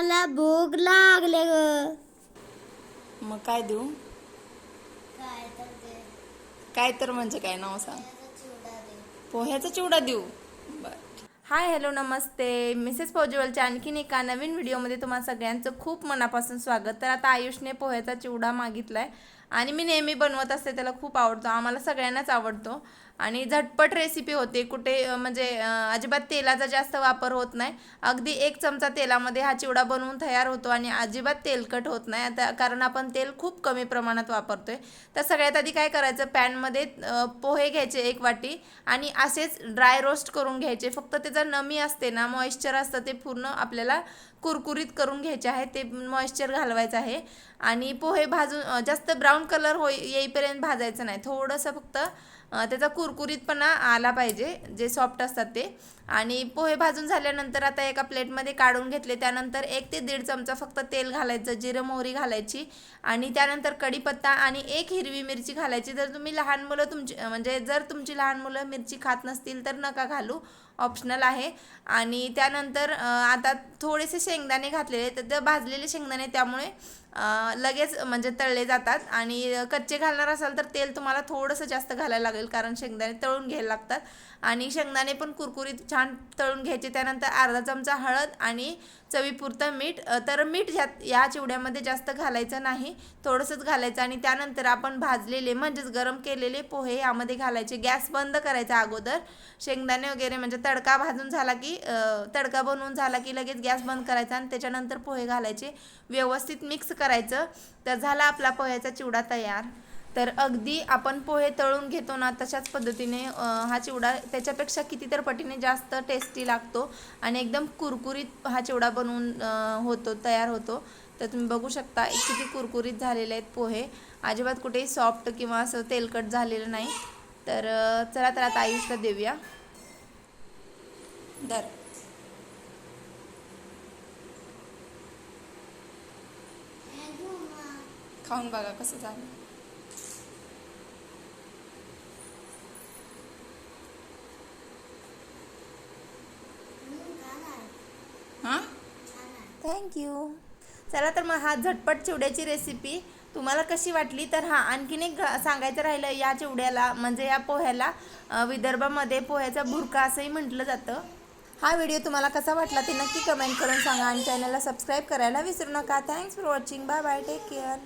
मला भूक लागले ग. मग काय देऊ? काय तर ते काय तर म्हणजे काय नाव सांग. त्याचा चिवडा दे. पोह्याचा चिवडा देऊ? बर. हाय हॅलो नमस्ते. मिसेस फौजीवलच्या आणखीन एका नवीन व्हिडिओमध्ये तुम्हा सगळ्यांचं खूप मनापासून स्वागत. तर आता आयुषने पोह्याचा चिवडा मागितलाय. आणि मी नेहमी बनवत असते त्याला खूप आवडतो आम्हाला सगळ्यांनाच आवडतो. आणि झटपट रेसिपी होते कुठे म्हणजे अजिबात तेलाचा जास्त वापर होत नाही. अगदी एक चमचा तेलामध्ये हा चिवडा बनवून तयार होतो आणि अजिबात तेलकट होत नाही. आता कारण आपण तेल खूप कमी प्रमाणात वापरतोय. तर सगळ्यात आधी काय करायचं पॅनमध्ये पोहे घ्यायचे एक वाटी आणि असेच ड्राय रोस्ट करून घ्यायचे. फक्त त्याचा नमी असते ना मॉइश्चर असतं ते पूर्ण आपल्याला कुरकुरीत करून घ्यायचे आहे ते मॉइश्चर घालवायचं आहे. आणि पोहे भाजून जास्त ब्राऊन कलर हो येईपर्यंत भाजायचं नाही. थोडंसं फक्त त्याचा कुरकुरीतपणा आला पाहिजे जे सॉफ्ट असतात ते. आणि पोहे भाजून झाल्यानंतर आता एका प्लेटमध्ये काढून घेतले. त्यानंतर एक ते दीड चमचा फक्त तेल घालायचं जिरं मोहरी घालायची. आणि त्यानंतर कढीपत्ता आणि एक हिरवी मिरची घालायची. जर तुम्ही लहान मुलं तुमची म्हणजे जर तुमची लहान मुलं मिरची खात नसतील तर नका घालू. ऑप्शनल आहे. आणि त्यानंतर आता थोडेसे शेंगदाणे घातलेले तर ते भाजलेले शेंगदाणे त्यामुळे लगेच म्हणजे तळले जातात. आणि कच्चे घालणार असाल तर तेल तुम्हाला थोडंसं जास्त घालायला लागेल कारण शेंगदाणे तळून घ्यायला लागतात. आणि शेंगदाणे पण कुरकुरीत छान तळून घ्यायचे. त्यानंतर अर्धा चमचा हळद आणि चवीपुरतं मीठ तर मीठ ह्यात या चिवड्यामध्ये जास्त घालायचं नाही. थोडंसंच घालायचं आणि त्यानंतर आपण भाजलेले म्हणजेच गरम केलेले पोहे यामध्ये घालायचे. गॅस बंद करायचा अगोदर. शेंगदाणे वगैरे म्हणजे तडका भाजून झाला की तडका बनवून झाला की लगेच गॅस बंद करायचा आणि त्याच्यानंतर पोहे घालायचे. व्यवस्थित मिक्स करायचं. तर झाला आपला पोह्याचा चिवडा तयार. तर अगदी आपण पोहे तळून घेतो ना तशाच पद्धतीने हा चिवडा त्याच्यापेक्षा कितीतर पटीने जास्त टेस्टी लागतो आणि एकदम कुरकुरीत हा चिवडा बनवून होतो तयार होतो. तर तुम्ही बघू शकता किती कुरकुरीत झालेले आहेत पोहे. अजिबात कुठेही सॉफ्ट किंवा असं तेलकट झालेलं नाही. तर चला तर आता आयुषला देऊया. दर. खाऊन बघा कसं झालं. थँक्यू चला तर मग हा झटपट चिवड्याची रेसिपी तुम्हाला कशी वाटली तर हा आणखीन एक सांगायचं राहिलं या चिवड्याला म्हणजे या पोह्याला विदर्भामध्ये पोह्याचा भुरका असंही म्हटलं जातं. हा व्हिडिओ तुम्हाला कसा वाटला ते नक्की कमेंट करून सांगा आणि चॅनलला सबस्क्राईब करायला विसरू नका. Thanks for watching bye bye take care